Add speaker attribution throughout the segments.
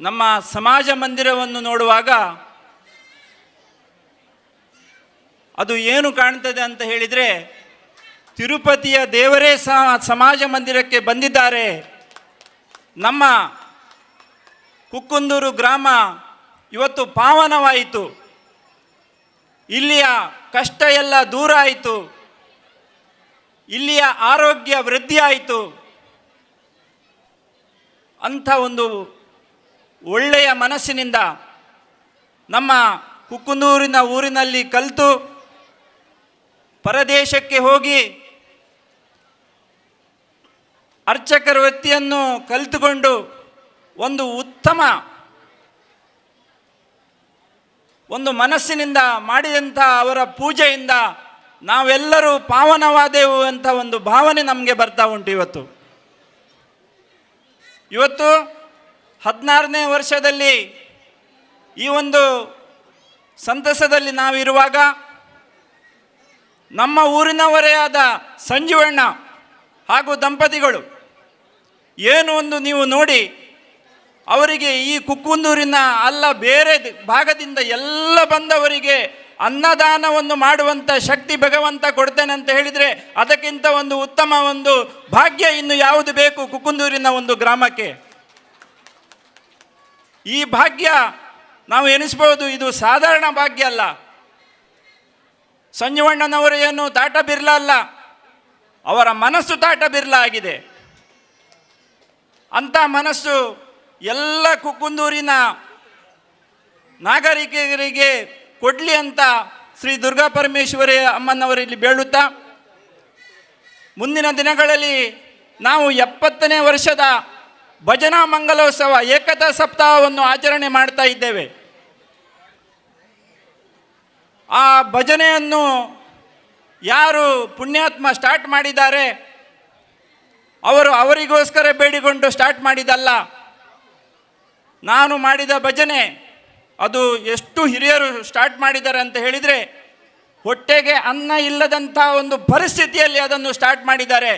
Speaker 1: ನಮ್ಮ ಸಮಾಜ ಮಂದಿರವನ್ನು ನೋಡುವಾಗ ಅದು ಏನು ಕಾಣ್ತದೆ ಅಂತ ಹೇಳಿದರೆ ತಿರುಪತಿಯ ದೇವರೇ ಸಹ ಸಮಾಜ ಮಂದಿರಕ್ಕೆ ಬಂದಿದ್ದಾರೆ. ನಮ್ಮ ಕುಕ್ಕುಂದೂರು ಗ್ರಾಮ ಇವತ್ತು ಪಾವನವಾಯಿತು. ಇಲ್ಲಿಯ ಕಷ್ಟ ಎಲ್ಲ ದೂರ ಆಯಿತು. ಇಲ್ಲಿಯ ಆರೋಗ್ಯ ವೃದ್ಧಿ ಆಯಿತು. ಅಂಥ ಒಂದು ಒಳ್ಳೆಯ ಮನಸ್ಸಿನಿಂದ ನಮ್ಮ ಕುಕ್ಕುನೂರಿನ ಊರಿನಲ್ಲಿ ಕಲಿತು ಪರದೇಶಕ್ಕೆ ಹೋಗಿ ಅರ್ಚಕರ ವೃತ್ತಿಯನ್ನು ಕಲಿತುಕೊಂಡು ಒಂದು ಉತ್ತಮ ಒಂದು ಮನಸ್ಸಿನಿಂದ ಮಾಡಿದಂಥ ಅವರ ಪೂಜೆಯಿಂದ ನಾವೆಲ್ಲರೂ ಪಾವನವಾದೆವು ಅಂತ ಒಂದು ಭಾವನೆ ನಮಗೆ ಬರ್ತಾ ಉಂಟು ಇವತ್ತು. ಇವತ್ತು ಹದಿನಾರನೇ ವರ್ಷದಲ್ಲಿ ಈ ಒಂದು ಸಂತಸದಲ್ಲಿ ನಾವಿರುವಾಗ ನಮ್ಮ ಊರಿನವರೇ ಆದ ಸಂಜೀವಣ್ಣ ಹಾಗೂ ದಂಪತಿಗಳು ಏನು ಒಂದು ನೀವು ನೋಡಿ ಅವರಿಗೆ ಈ ಕುಕ್ಕುಂದೂರಿನ ಅಲ್ಲ ಬೇರೆ ಭಾಗದಿಂದ ಎಲ್ಲ ಬಂದವರಿಗೆ ಅನ್ನದಾನವನ್ನು ಮಾಡುವಂಥ ಶಕ್ತಿ ಭಗವಂತ ಕೊಡ್ತೇನೆ ಅಂತ ಹೇಳಿದರೆ ಅದಕ್ಕಿಂತ ಒಂದು ಉತ್ತಮ ಒಂದು ಭಾಗ್ಯ ಇನ್ನು ಯಾವುದು ಬೇಕು ಕುಕ್ಕುಂದೂರಿನ ಒಂದು ಗ್ರಾಮಕ್ಕೆ? ಈ ಭಾಗ್ಯ ನಾವು ಎನಿಸ್ಬೋದು, ಇದು ಸಾಧಾರಣ ಭಾಗ್ಯ ಅಲ್ಲ. ಸಂಜೀವಣ್ಣನವರು ಏನು ತಾಟ ಬಿರ್ಲ ಅಲ್ಲ, ಅವರ ಮನಸ್ಸು ತಾಟ ಬಿರ್ಲ ಆಗಿದೆ. ಅಂಥ ಮನಸ್ಸು ಎಲ್ಲ ಕುಕ್ಕುಂದೂರಿನ ನಾಗರಿಕರಿಗೆ ಕೊಡಲಿ ಅಂತ ಶ್ರೀ ದುರ್ಗಾ ಪರಮೇಶ್ವರಿ ಅಮ್ಮನವರಲ್ಲಿ ಬೇಳುತ್ತಾ ಮುಂದಿನ ದಿನಗಳಲ್ಲಿ ನಾವು ಎಪ್ಪತ್ತನೇ ವರ್ಷದ ಭಜನಾ ಮಂಗಲೋತ್ಸವ ಏಕತಾ ಸಪ್ತಾಹವನ್ನು ಆಚರಣೆ ಮಾಡ್ತಾ ಇದ್ದೇವೆ. ಆ ಭಜನೆಯನ್ನು ಯಾರು ಪುಣ್ಯಾತ್ಮ ಸ್ಟಾರ್ಟ್ ಮಾಡಿದ್ದಾರೆ, ಅವರು ಅವರಿಗೋಸ್ಕರ ಬೇಡಿಕೊಂಡು ಸ್ಟಾರ್ಟ್ ಮಾಡಿದಲ್ಲ. ನಾನು ಮಾಡಿದ ಭಜನೆ, ಅದು ಎಷ್ಟು ಹಿರಿಯರು ಸ್ಟಾರ್ಟ್ ಮಾಡಿದ್ದಾರೆ ಅಂತ ಹೇಳಿದರೆ, ಹೊಟ್ಟೆಗೆ ಅನ್ನ ಇಲ್ಲದಂಥ ಒಂದು ಪರಿಸ್ಥಿತಿಯಲ್ಲಿ ಅದನ್ನು ಸ್ಟಾರ್ಟ್ ಮಾಡಿದ್ದಾರೆ.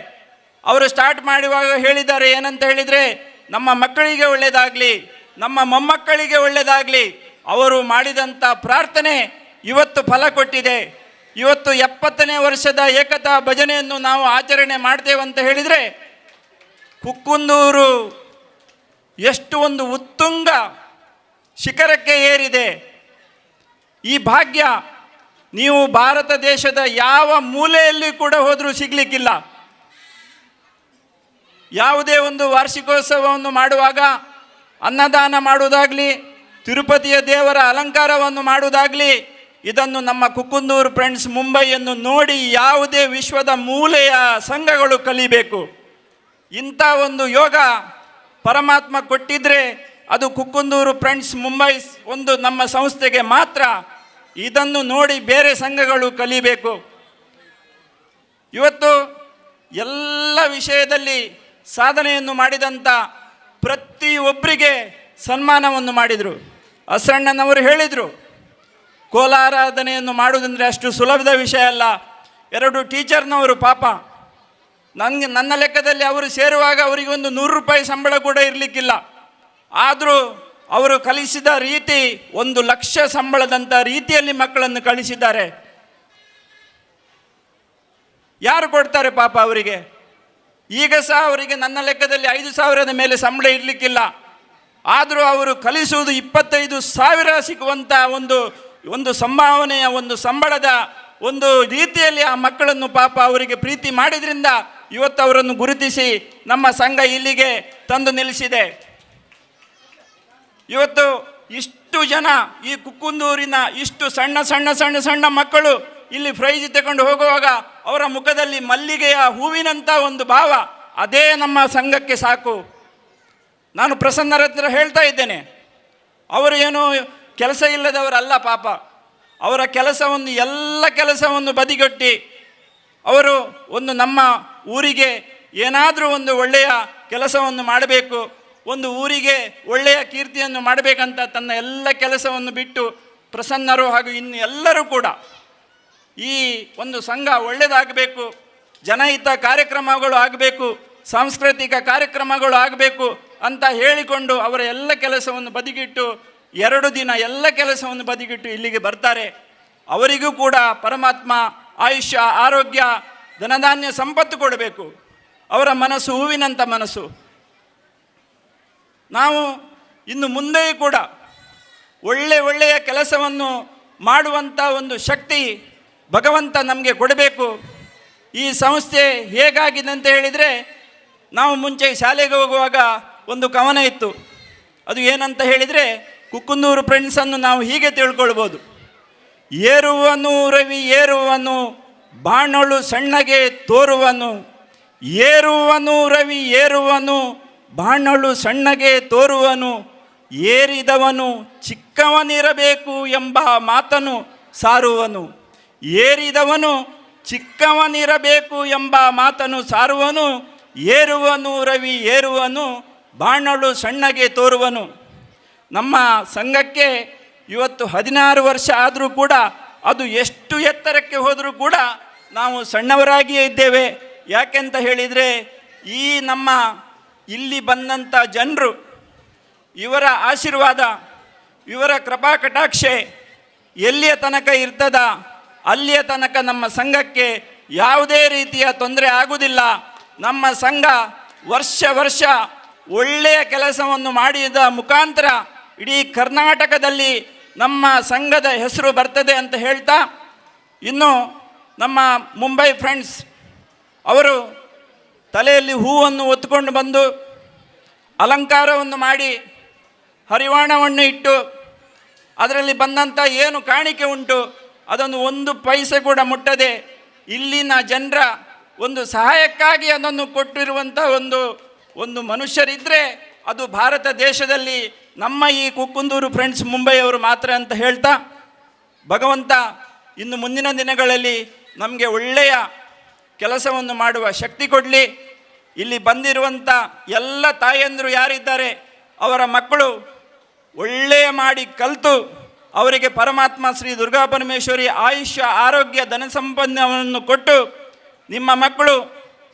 Speaker 1: ಅವರು ಸ್ಟಾರ್ಟ್ ಮಾಡುವಾಗ ಹೇಳಿದ್ದಾರೆ ಏನಂತ ಹೇಳಿದರೆ ನಮ್ಮ ಮಕ್ಕಳಿಗೆ ಒಳ್ಳೆಯದಾಗಲಿ ನಮ್ಮ ಮೊಮ್ಮಕ್ಕಳಿಗೆ ಒಳ್ಳೆಯದಾಗಲಿ ಅವರು ಮಾಡಿದಂಥ ಪ್ರಾರ್ಥನೆ ಇವತ್ತು ಫಲ ಕೊಟ್ಟಿದೆ. ಇವತ್ತು ಎಪ್ಪತ್ತನೇ ವರ್ಷದ ಏಕತಾ ಭಜನೆಯನ್ನು ನಾವು ಆಚರಣೆ ಮಾಡ್ತೇವೆ ಅಂತ ಹೇಳಿದರೆ, ಕುಕ್ಕುಂದೂರು ಎಷ್ಟು ಒಂದು ಉತ್ತುಂಗ ಶಿಖರಕ್ಕೆ ಏರಿದೆ. ಈ ಭಾಗ್ಯ ನೀವು ಭಾರತ ದೇಶದ ಯಾವ ಮೂಲೆಯಲ್ಲಿ ಕೂಡ ಹೋದರೂ ಸಿಗಲಿಕ್ಕಿಲ್ಲ. ಯಾವುದೇ ಒಂದು ವಾರ್ಷಿಕೋತ್ಸವವನ್ನು ಮಾಡುವಾಗ ಅನ್ನದಾನ ಮಾಡುವುದಾಗಲಿ, ತಿರುಪತಿಯ ದೇವರ ಅಲಂಕಾರವನ್ನು ಮಾಡುವುದಾಗಲಿ, ಇದನ್ನು ನಮ್ಮ ಕುಕ್ಕುಂದೂರು ಫ್ರೆಂಡ್ಸ್ ಮುಂಬೈಯನ್ನು ನೋಡಿ ಯಾವುದೇ ವಿಶ್ವದ ಮೂಲೆಯ ಸಂಘಗಳು ಕಲಿಬೇಕು. ಇಂಥ ಒಂದು ಯೋಗ ಪರಮಾತ್ಮ ಕೊಟ್ಟಿದ್ರೆ ಅದು ಕುಕ್ಕುಂದೂರು ಫ್ರೆಂಡ್ಸ್ ಮುಂಬೈ ಒಂದು ನಮ್ಮ ಸಂಸ್ಥೆಗೆ ಮಾತ್ರ, ಇದನ್ನು ನೋಡಿ ಬೇರೆ ಸಂಘಗಳು ಕಲಿಬೇಕು. ಇವತ್ತು ಎಲ್ಲ ವಿಷಯದಲ್ಲಿ ಸಾಧನೆಯನ್ನು ಮಾಡಿದಂಥ ಪ್ರತಿಯೊಬ್ಬರಿಗೆ ಸನ್ಮಾನವನ್ನು ಮಾಡಿದರು. ಅಸಣ್ಣನವರು ಹೇಳಿದರು, ಕೋಲಾರಾಧನೆಯನ್ನು ಮಾಡುವುದಂದರೆ ಅಷ್ಟು ಸುಲಭದ ವಿಷಯ ಅಲ್ಲ. ಎರಡು ಟೀಚರ್ನವರು ಪಾಪ. ನನಗೆ ನನ್ನ ಲೆಕ್ಕದಲ್ಲಿ ಅವರು ಸೇರುವಾಗ ಅವರಿಗೆ ಒಂದು ನೂರು ರೂಪಾಯಿ ಸಂಬಳ ಕೂಡ ಇರಲಿಕ್ಕಿಲ್ಲ. ಆದರೂ ಅವರು ಕಲಿಸಿದ ರೀತಿ, ಒಂದು ಲಕ್ಷ ಸಂಬಳದಂಥ ರೀತಿಯಲ್ಲಿ ಮಕ್ಕಳನ್ನು ಕಳಿಸಿದ್ದಾರೆ. ಯಾರು ಕೊಡ್ತಾರೆ ಪಾಪ ಅವರಿಗೆ? ಈಗ ಸಹ ಅವರಿಗೆ ನನ್ನ ಲೆಕ್ಕದಲ್ಲಿ ಐದು ಸಾವಿರದ ಮೇಲೆ ಸಂಬಳ ಇರಲಿಕ್ಕಿಲ್ಲ. ಆದರೂ ಅವರು ಕಲಿಸುವುದು ಇಪ್ಪತ್ತೈದು ಸಾವಿರ ಸಿಗುವಂಥ ಒಂದು ಒಂದು ಸಂಭಾವನೆಯ ಒಂದು ಸಂಬಳದ ಒಂದು ರೀತಿಯಲ್ಲಿ ಆ ಮಕ್ಕಳನ್ನು ಪಾಪ ಅವರಿಗೆ ಪ್ರೀತಿ ಮಾಡಿದ್ರಿಂದ ಇವತ್ತು ಅವರನ್ನು ಗುರುತಿಸಿ ನಮ್ಮ ಸಂಘ ಇಲ್ಲಿಗೆ ತಂದು ನಿಲ್ಲಿಸಿದೆ. ಇವತ್ತು ಇಷ್ಟು ಜನ ಈ ಕುಕ್ಕುಂದೂರಿನ ಇಷ್ಟು ಸಣ್ಣ ಸಣ್ಣ ಸಣ್ಣ ಸಣ್ಣ ಮಕ್ಕಳು ಇಲ್ಲಿ ಪ್ರೈಜ್ ತಗೊಂಡು ಹೋಗುವಾಗ ಅವರ ಮುಖದಲ್ಲಿ ಮಲ್ಲಿಗೆಯ ಹೂವಿನಂಥ ಒಂದು ಭಾವ, ಅದೇ ನಮ್ಮ ಸಂಘಕ್ಕೆ ಸಾಕು. ನಾನು ಪ್ರಸನ್ನರ ಹತ್ರ ಹೇಳ್ತಾ ಇದ್ದೇನೆ, ಅವರು ಏನು ಕೆಲಸ ಇಲ್ಲದವರಲ್ಲ ಪಾಪ. ಅವರ ಕೆಲಸವನ್ನು, ಎಲ್ಲ ಕೆಲಸವನ್ನು ಬದಿಗೊಟ್ಟಿ, ಅವರು ಒಂದು ನಮ್ಮ ಊರಿಗೆ ಏನಾದರೂ ಒಂದು ಒಳ್ಳೆಯ ಕೆಲಸವನ್ನು ಮಾಡಬೇಕು, ಒಂದು ಊರಿಗೆ ಒಳ್ಳೆಯ ಕೀರ್ತಿಯನ್ನು ಮಾಡಬೇಕಂತ ತನ್ನ ಎಲ್ಲ ಕೆಲಸವನ್ನು ಬಿಟ್ಟು ಪ್ರಸನ್ನರು ಹಾಗೂ ಇನ್ನು ಎಲ್ಲರೂ ಕೂಡ ಈ ಒಂದು ಸಂಘ ಒಳ್ಳೆಯದಾಗಬೇಕು ಜನಹಿತ ಕಾರ್ಯಕ್ರಮಗಳು ಆಗಬೇಕು, ಸಾಂಸ್ಕೃತಿಕ ಕಾರ್ಯಕ್ರಮಗಳು ಆಗಬೇಕು ಅಂತ ಹೇಳಿಕೊಂಡು ಅವರ ಎಲ್ಲ ಕೆಲಸವನ್ನು ಬದಿಗಿಟ್ಟು, ಎರಡು ದಿನ ಎಲ್ಲ ಕೆಲಸವನ್ನು ಬದಿಗಿಟ್ಟು ಇಲ್ಲಿಗೆ ಬರ್ತಾರೆ. ಅವರಿಗೂ ಕೂಡ ಪರಮಾತ್ಮ ಆಯುಷ್ಯ, ಆರೋಗ್ಯ, ಧನಧಾನ್ಯ ಸಂಪತ್ತು ಕೊಡಬೇಕು. ಅವರ ಮನಸ್ಸು ಹೂವಿನಂಥ ಮನಸ್ಸು. ನಾವು ಇನ್ನು ಮುಂದೆಯೂ ಕೂಡ ಒಳ್ಳೆ ಒಳ್ಳೆಯ ಕೆಲಸವನ್ನು ಮಾಡುವಂಥ ಒಂದು ಶಕ್ತಿ ಭಗವಂತ ನಮಗೆ ಕೊಡಬೇಕು. ಈ ಸಂಸ್ಥೆ ಹೇಗಾಗಿದೆ ಅಂತ ಹೇಳಿದರೆ, ನಾವು ಮುಂಚೆ ಶಾಲೆಗೆ ಹೋಗುವಾಗ ಒಂದು ಕವನ ಇತ್ತು. ಅದು ಏನಂತ ಹೇಳಿದರೆ ಕುಕ್ಕುಂದೂರು ಫ್ರೆಂಡ್ಸನ್ನು ನಾವು ಹೀಗೆ ತಿಳ್ಕೊಳ್ಬೋದು. ಏರುವನು ರವಿ, ಏರುವನು ಬಾಣಳು ಸಣ್ಣಗೆ ತೋರುವನು. ಏರುವನು ರವಿ, ಏರುವನು ಬಾಣಳು ಸಣ್ಣಗೆ ತೋರುವನು. ಏರಿದವನು ಚಿಕ್ಕವನಿರಬೇಕು ಎಂಬ ಮಾತನು ಸಾರುವನು. ಏರಿದವನು ಚಿಕ್ಕವನಿರಬೇಕು ಎಂಬ ಮಾತನ್ನು ಸಾರುವನು, ಏರುವನು ರವಿ, ಏರುವನು ಬಾಣಳು ಸಣ್ಣಗೆ ತೋರುವನು. ನಮ್ಮ ಸಂಘಕ್ಕೆ ಇವತ್ತು ಹದಿನಾರು ವರ್ಷ ಆದರೂ ಕೂಡ ಅದು ಎಷ್ಟು ಎತ್ತರಕ್ಕೆ ಹೋದರೂ ಕೂಡ ನಾವು ಸಣ್ಣವರಾಗಿಯೇ ಇದ್ದೇವೆ. ಯಾಕೆಂತ ಹೇಳಿದರೆ, ಈ ನಮ್ಮ ಇಲ್ಲಿ ಬಂದಂಥ ಜನರು, ಇವರ ಆಶೀರ್ವಾದ, ಇವರ ಕೃಪಾ ಕಟಾಕ್ಷೆ ಎಲ್ಲಿಯ ತನಕ ಇರ್ತದ? ಅಲ್ಲಿಯ ತನಕ ನಮ್ಮ ಸಂಘಕ್ಕೆ ಯಾವುದೇ ರೀತಿಯ ತೊಂದರೆ ಆಗುವುದಿಲ್ಲ. ನಮ್ಮ ಸಂಘ ವರ್ಷ ವರ್ಷ ಒಳ್ಳೆಯ ಕೆಲಸವನ್ನು ಮಾಡಿದ ಮುಖಾಂತರ ಇಡೀ ಕರ್ನಾಟಕದಲ್ಲಿ ನಮ್ಮ ಸಂಘದ ಹೆಸರು ಬರ್ತದೆ ಅಂತ ಹೇಳ್ತಾ, ಇನ್ನು ನಮ್ಮ ಮುಂಬೈ ಫ್ರೆಂಡ್ಸ್ ಅವರು ತಲೆಯಲ್ಲಿ ಹೂವನ್ನು ಒತ್ತುಕೊಂಡು ಬಂದು ಅಲಂಕಾರವನ್ನು ಮಾಡಿ ಹರಿವಾಣವನ್ನು ಇಟ್ಟು, ಅದರಲ್ಲಿ ಬಂದಂಥ ಏನು ಕಾಣಿಕೆ ಉಂಟು ಅದನ್ನು ಒಂದು ಪೈಸೆ ಕೂಡ ಮುಟ್ಟದೆ ಇಲ್ಲಿನ ಜನರ ಒಂದು ಸಹಾಯಕ್ಕಾಗಿ ಅದನ್ನು ಕೊಟ್ಟಿರುವಂಥ ಒಂದು ಒಂದು ಮನುಷ್ಯರಿದ್ದರೆ ಅದು ಭಾರತ ದೇಶದಲ್ಲಿ ನಮ್ಮ ಈ ಕುಕ್ಕುಂದೂರು ಫ್ರೆಂಡ್ಸ್ ಮುಂಬೈಯವರು ಮಾತ್ರ ಅಂತ ಹೇಳ್ತಾ, ಭಗವಂತ ಇನ್ನು ಮುಂದಿನ ದಿನಗಳಲ್ಲಿ ನಮಗೆ ಒಳ್ಳೆಯ ಕೆಲಸವನ್ನು ಮಾಡುವ ಶಕ್ತಿ ಕೊಡಲಿ. ಇಲ್ಲಿ ಬಂದಿರುವಂಥ ಎಲ್ಲ ತಾಯಂದರು ಯಾರಿದ್ದಾರೆ, ಅವರ ಮಕ್ಕಳು ಒಳ್ಳೆಯ ಮಾಡಿ ಕಲಿತು. ಅವರಿಗೆ ಪರಮಾತ್ಮ ಶ್ರೀ ದುರ್ಗಾ ಪರಮೇಶ್ವರಿ ಆಯುಷ್ಯ, ಆರೋಗ್ಯ, ಧನ ಸಂಪನ್ನವನ್ನು ಕೊಟ್ಟು ನಿಮ್ಮ ಮಕ್ಕಳು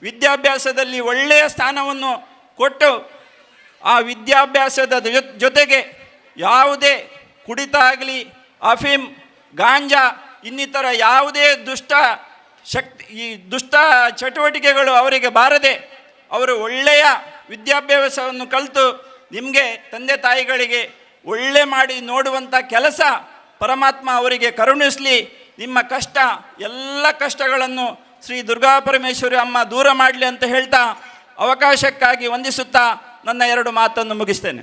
Speaker 1: ವಿದ್ಯಾಭ್ಯಾಸದಲ್ಲಿ ಒಳ್ಳೆಯ ಸ್ಥಾನವನ್ನು ಕೊಟ್ಟು ಆ ವಿದ್ಯಾಭ್ಯಾಸದ ಜೊತೆಗೆ ಯಾವುದೇ ಕುಡಿತ ಆಗಲಿ ಅಫೀಮ್ ಗಾಂಜಾ, ಇನ್ನಿತರ ಯಾವುದೇ ದುಷ್ಟ ಶಕ್ತಿ, ಈ ದುಷ್ಟ ಚಟುವಟಿಕೆಗಳು ಅವರಿಗೆ ಬಾರದೆ ಅವರು ಒಳ್ಳೆಯ ವಿದ್ಯಾಭ್ಯಾಸವನ್ನು ಕಲಿತು ನಿಮಗೆ ತಂದೆ ತಾಯಿಗಳಿಗೆ ಒಳ್ಳೆ ಮಾಡಿ ನೋಡುವಂಥ ಕೆಲಸ ಪರಮಾತ್ಮ ಅವರಿಗೆ ಕರುಣಿಸಲಿ. ನಿಮ್ಮ ಕಷ್ಟ, ಎಲ್ಲ ಕಷ್ಟಗಳನ್ನು ಶ್ರೀ ದುರ್ಗಾ ಪರಮೇಶ್ವರಿ ಅಮ್ಮ ದೂರ ಮಾಡಲಿ ಅಂತ ಹೇಳ್ತಾ ಅವಕಾಶಕ್ಕಾಗಿ ವಂದಿಸುತ್ತಾ ನನ್ನ ಎರಡು ಮಾತನ್ನು ಮುಗಿಸ್ತೇನೆ.